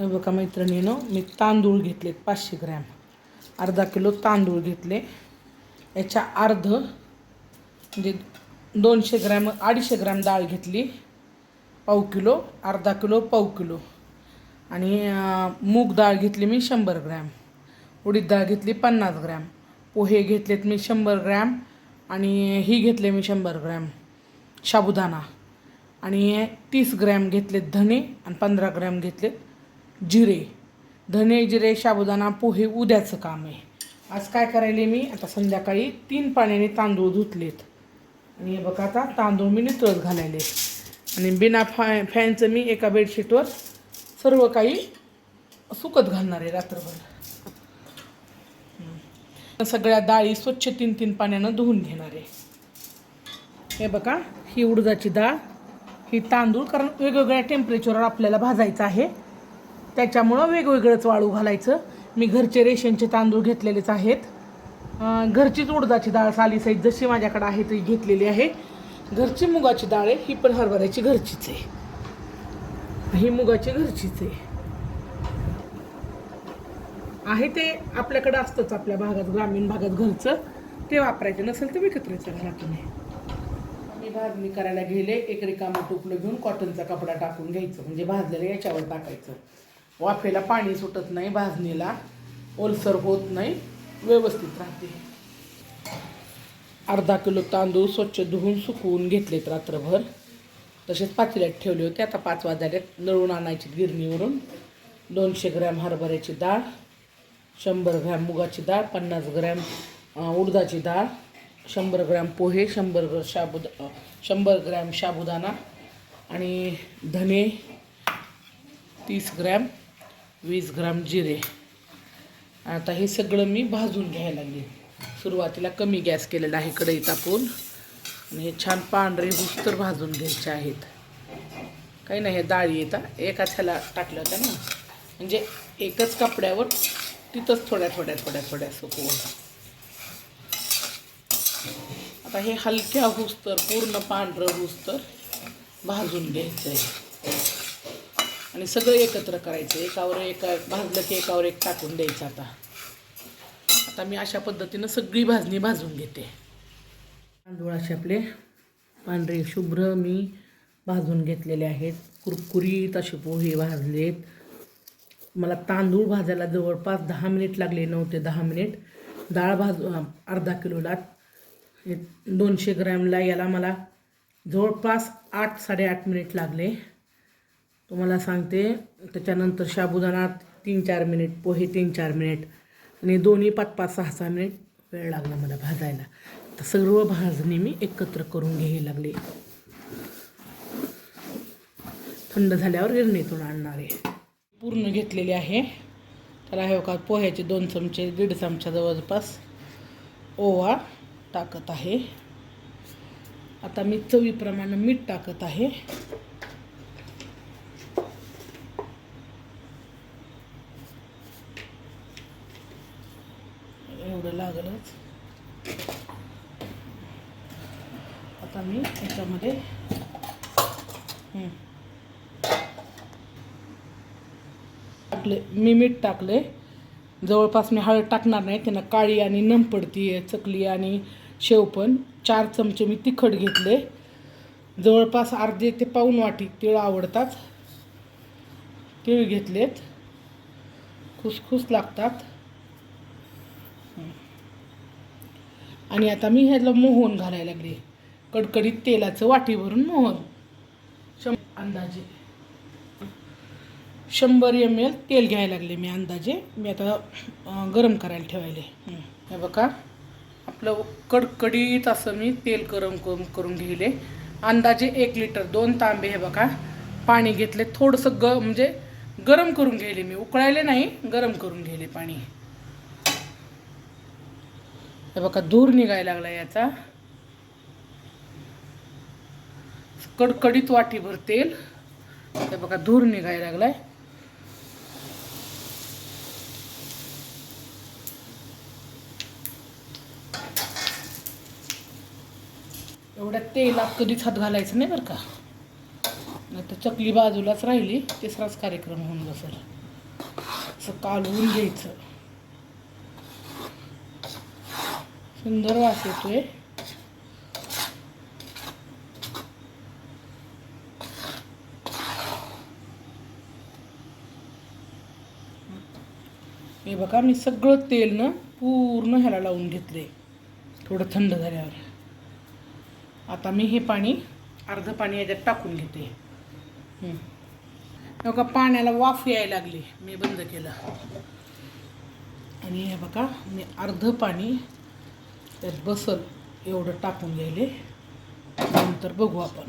हे बघा मैत्रिणीनं मी तांदूळ घेतलेत पाचशे ग्रॅम. अर्धा किलो तांदूळ घेतले. याच्या अर्ध म्हणजे दोनशे ग्रॅम अडीचशे ग्रॅम डाळ घेतली. पाव किलो अर्धा किलो पाव किलो. आणि मूग डाळ घेतली मी शंभर ग्रॅम. उडीद डाळ घेतली पन्नास ग्रॅम. पोहे घेतलेत मी शंभर ग्रॅम. आणि ही घेतले मी शंभर ग्रॅम. साबुदाणा आणि तीस ग्रॅम घेतलेत धने आणि पंधरा ग्रॅम घेतलेत जिरे. धने जिरे साबुदाणा पोहे उद्याचं काम आहे. आज काय करायले मी? आता संध्याकाळी तीन पाण्याने तांदूळ धुतलेत. आणि हे बघा आता तांदूळ मी नितळत घालायले. आणि बिना फॅ फॅनचं मी एका बेडशीटवर सर्व काही सुकत घालणार आहे रात्रभर. सगळ्या डाळी स्वच्छ तीन तीन पाण्यानं धुवून घेणार आहे. हे बघा ही उडदाची डाळ ही तांदूळ कारण वेगवेगळ्या टेम्परेचरवर आपल्याला भाजायचं आहे. त्याच्यामुळं वेगवेगळंच वाळू घालायचं. मी घरचे रेशनचे तांदूळ घेतलेलेच आहेत. घरचीच उडदाची डाळ सालीसहित जशी माझ्याकडे आहे ती घेतलेली आहे. घरची मुगाची डाळ आहे ही पण हरभऱ्याची घरचीच आहे. ही मुगाची घरचीच आहे. आहे ते आपल्याकडं असतंच आपल्या भागात ग्रामीण भागात घरचं. ते वापरायचं नसेल तर विकत राहायचं घरातून मी भाजणी करायला गेले एक रिकामं टोपलं घेऊन कॉटनचा कपडा टाकून घ्यायचं. म्हणजे भाजलेलं याच्यावर टाकायचं. वाफेला पाणी सुटत नाही भाजणीला ओलसर होत नाही व्यवस्थित राहते. अर्धा किलो तांदूळ स्वच्छ धुवून सुकवून घेतलेत रात्रभर. तसेच पातेल्यात ठेवले होते. आता पाच वाजल्यात दळून आणायची गिरणीवरून दोनशे ग्रॅम हरभऱ्याची डाळ शंभर ग्रॅम मुगाची डाळ पन्नास ग्रॅम उडदाची डाळ शंभर ग्रॅम पोहे शंभर ग्र शाबुद शंभर ग्रॅम साबुदाणा आणि धने तीस ग्रॅम वीस ग्राम जिरे. आता हे सगळं मी भाजून घ्यायला लागले. सुरुवातीला कमी गॅस केलेला आहे कढई तापून आणि हे छान पांढरे हुस्तर भाजून घ्यायचे आहेत. काही नाही हे डाळी येतात एकाच ह्याला टाकल्या होत्या ना. म्हणजे एकच कपड्यावर तिथंच थोड्या थोड्या थोड्या थोड्या सुकवून. आता हे हलक्या हुस्तर पूर्ण पांढरं हुस्तर भाजून घ्यायचं आहे आणि सगळं एकत्र करायचं. एकावर एका भाजलं की एकावर एक टाकून द्यायचं आता. आता मी अशा पद्धतीनं सगळी भाजणी भाजून घेते. तांदूळ असे आपले पांढरे शुभ्र मी भाजून घेतलेले आहेत. कुरकुरीत असे पोहे भाजलेत. मला तांदूळ भाजायला जवळपास दहा मिनिट लागले नऊ ते दहा मिनिट. डाळ भाज अर्धा किलोला हे दोनशे ग्रॅमला याला मला जवळपास आठ साडेआठ मिनिट लागले. तुम्हाला सांगते त्याच्यानंतर साबुदाणा तीन चार मिनिट पोहे तीन चार मिनिट आणि दोन्ही पाच पाच सहा सहा मिनिट वेळ लागला मला भाजायला. तर सर्व भाजणी मी एकत्र करून घ्यायला लागले. थंड झाल्यावर गिरणीतून आणणार. आहे पूर्ण घेतलेली आहे. त्याला हे का पोह्याचे दोन चमचे दीड चमचा जवळपास ओवा टाकत आहे. आता मी चवीप्रमाणे मीठ टाकत आहे एवढं लागलंच. आता मी याच्यामध्ये टाकले मी मीठ टाकले. जवळपास मी हळद टाकणार नाही त्यांना काळी आणि नम पडती आहे चकली आणि शेव पण. चार चमचे मी तिखट घेतले. जवळपास अर्धे ते पाऊन वाटी तिळ आवडतात. तिळ घेतलेत. खुसखुस लागतात. आणि आता मी ह्याला मोहन घालायला लागले. कडकडीत तेलाचं वाटी भरून मोहन. शं अंदाजे. शंभर एम एल तेल घ्यायला लागले मी अंदाजे. मी आता गरम करायला ठेवायले. हे बघा. आपलं कडकडीत असं मी तेल गरम करून करून घेले अंदाजे एक लिटर दोन तांबे हे बघा. पाणी घेतले थोडंसं ग म्हणजे गरम करून घ्यायले मी. उकळायले नाही गरम करून घ्यायले पाणी. हे बघा धूर निघायला लागला याचा. कडकडीत वाटीभर तेल. हे बघा धूर निघायला लागलाय. एवढ्या तेलात कधीच हात घालायचं नाही बरं का. नाही तर चकली बाजूलाच राहिली तिसराच कार्यक्रम होऊन बसेल. असं कालवून घ्यायचं. सुंदर वास येतोय. हे बघा मी सगळं तेल ना पूर्ण ह्याला लावून घेतले थोडं थंड झाल्यावर. आता मी हे पाणी अर्धं पाणी याच्यात टाकून घेते. हे बघा पाण्याला वाफ यायला लागली. मी बंद केलं. आणि हे बघा मी अर्धं पाणी त्यात बसल एवढं टाकून घ्यायले. नंतर बघू आपण.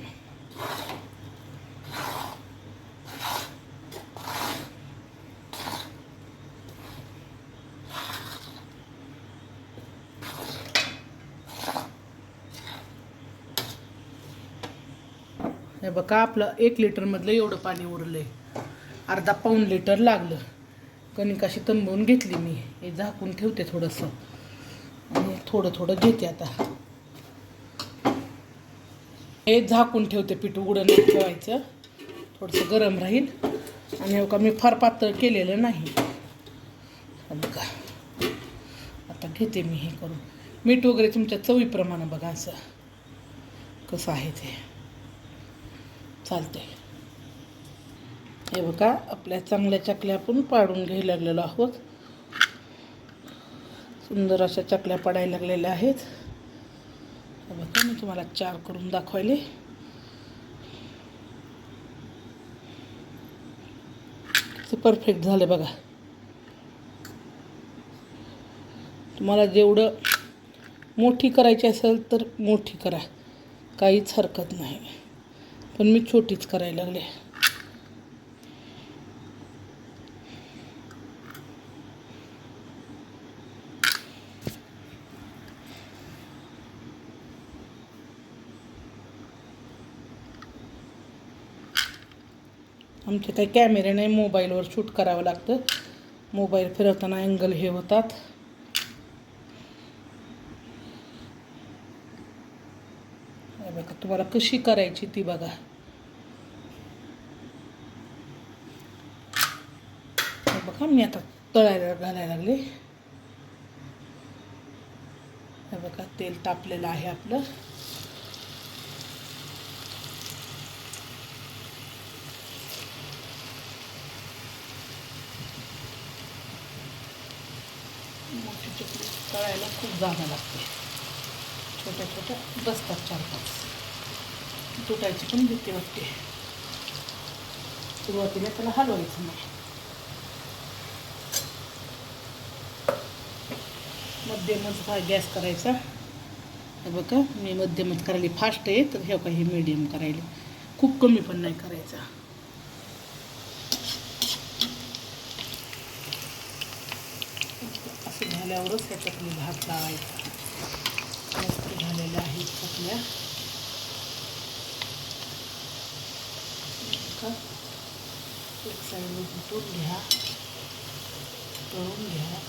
हे बघा आपलं एक लिटरमधलं एवढं पाणी उरलं आहे अर्धा पाऊण लिटर लागलं. कणिकाशी तंबवून घेतली मी. हे झाकून ठेवते थोडंसं. थोडं थोडं घेते आता. हे झाकून ठेवते पीठ उघडं नाही ठेवायचं. थोडंसं गरम राहील. आणि हे का मी फार पातळ केलेलं नाही. हे बघा. आता घेते मी हे करून. मीठ वगैरे तुमच्या चवीप्रमाणे बघा असं. कसं आहे ते. चालते हे बघा आपल्या चांगल्या चकल्या आपण पाडून घ्यायला लागलेलो आहोत. सुंदर अशा चकल्या पडायला लागलेल्या आहेत. बघा मी तुम्हाला चार करून दाखवायले परफेक्ट झाले बघा. तुम्हाला जेवढं मोठी करायची असेल तर मोठी करा. काहीच हरकत नाही. पण मी छोटीच करायला लागले. आमचे काही कॅमेरे नाही मोबाईलवर शूट करावं लागतं. मोबाईल फिरवताना अँगल हे होतात. हे बघा तुम्हाला कशी करायची ती बघा. हे बघा मी आता तळायला घालायला लागले. हे बघा तेल तापलेलं आहे आपलं. मोठी चकली तळायला खूप जागा लागते. छोट्या छोट्या बसतात चार पाच. तुटायची पण भीती वाटते. सुरुवातीला त्याला हलवायचं नाही. मध्यमच हा गॅस करायचा. बघा मी मध्यमच करायला फास्ट आहे तर हे काही मिडियम करायला. खूप कमी पण नाही करायचा. असं झाल्यावरच त्या चकलीला हात लावायचा. मस्त झालेल्या आहेत चकल्या एक साईड उलटून घ्या. तळून घ्या.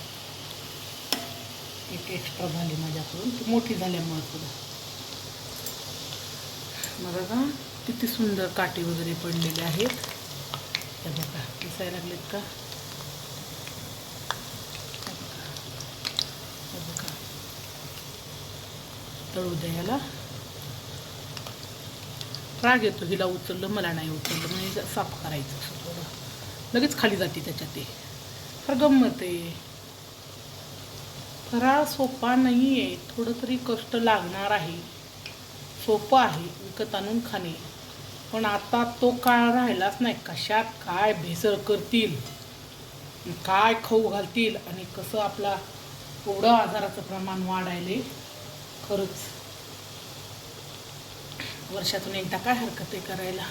एक एक्स्ट्रा झाली माझ्याकडून. ती मोठी झाल्यामुळे थोडं बघा किती सुंदर काठी वगैरे पडलेले आहेत. हे बघा दिसायला लागलेत का हे बघा. हे बघा तळू द्या याला राग येतो हिला उचललं मला नाही उचललं म्हणजे साफ करायचं असं थोडं. लगेच खाली जाते त्याच्यात ते. फार गंमत आहे. खरा सोपा नाही आहे थोडं तरी कष्ट लागणार आहे. सोपं आहे विकत आणून खाणे. पण आता तो काळ राहिलाच नाही. कशात काय भेसळ करतील? काय खाऊ घालतील? आणि कसं आपला एवढं आजाराचं प्रमाण वाढायले? खरंच. वर्षातून एकदा काय हरकत आहे करायला?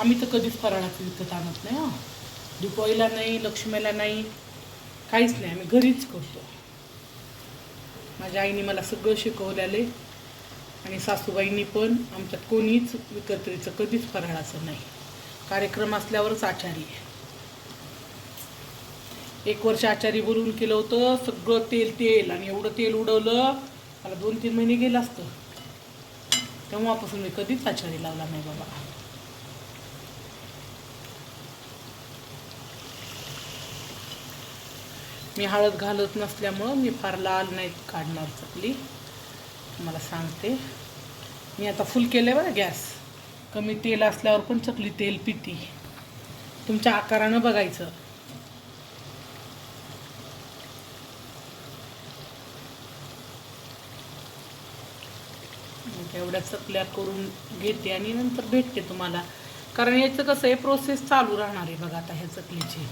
आम्ही तर कधीच फराळाचं विकत आणत नाही हां. दुपाईला नाही लक्ष्मीला नाही काहीच नाही. आम्ही घरीच करतो. माझ्या आईने मला सगळं शिकवलेलं आणि सासूबाईंनी पण आमच्यात कोणीच विकत्रीचं कधीच फराळाचं नाही. कार्यक्रम असल्यावरच आचारी आहे. एक वर्ष आचारी बोलून केलं होतं सगळं तेल तेल आणि एवढं तेल उडवलं मला दोन तीन महिने गेलं असतं. तेव्हापासून मी कधीच आचारी लावला नाही बाबा. मी हळद घालत नसल्यामुळं मी फार लाल नाही काढणार चकली. मला सांगते. मी आता फुल केलं बरं गॅस. कमी तेल असल्यावर पण चकली तेल पिती. तुमच्या आकारानं बघायचं. एवढ्या चकल्या करून घेते आणि नंतर भेटते तुम्हाला. कारण याचं कसं आहे प्रोसेस चालू राहणार आहे बघा आता ह्या चकलीची.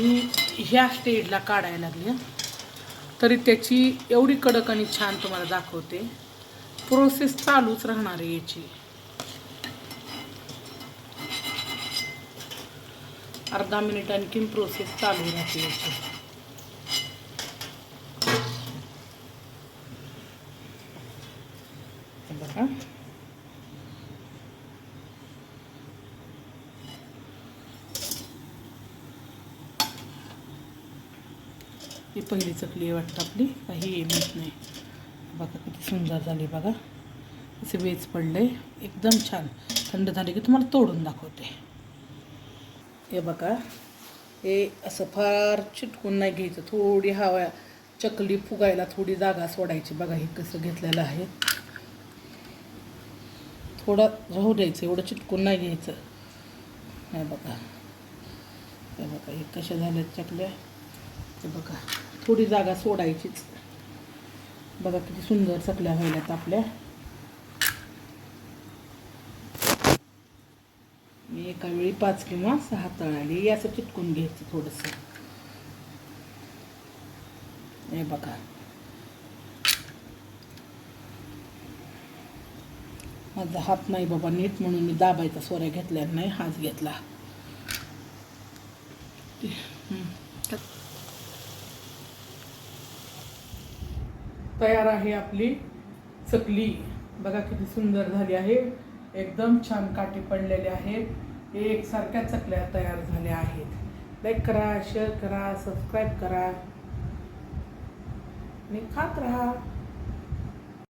मी ह्या स्टेजला काढायला लागले तरी त्याची एवढी कडक आणि छान तुम्हाला दाखवते. प्रोसेस चालूच राहणार आहे याची. अर्धा मिनिट आणखीन प्रोसेस चालू राहते याची. बघा. ही पहिली चकली आहे वाटतं आपली. काही येत नाही. बघा किती सुंदर झाली बघा. असे वेज पडले. एकदम छान. थंड झाले की तुम्हाला तोडून दाखवते. हे बघा. हे असं फार चिटकून नाही घ्यायचं. थोडी हवा चकली फुगायला थोडी जागा सोडायची बघा. हे कसं घेतलेलं आहे. थोडं राहू द्यायचं एवढं चिटकून नाही घ्यायचं. हे बघा. हे बघा हे कशा झाल्यात चकल्या. हे बघा थोडी जागा सोडायचीच. बघा किती सुंदर चकल्या व्हायल्यात आपल्या. मी एका वेळी पाच किंवा सहा तळाली असं चिटकून घ्यायचं थोडंसं. हे बघा. माझा हात नाही बाबा नीट म्हणून मी दाबायचा सोऱ्या घेतल्या नाही हाच घेतला. तयार आहे आपली चकली. बघा किती सुंदर झाली आहे. एकदम छान काठी पडलेले आहेत. एकसारख्या चकल्या तयार झाल्या आहेत. लाईक करा शेअर करा सबस्क्राईब करा. आणि खात राहा.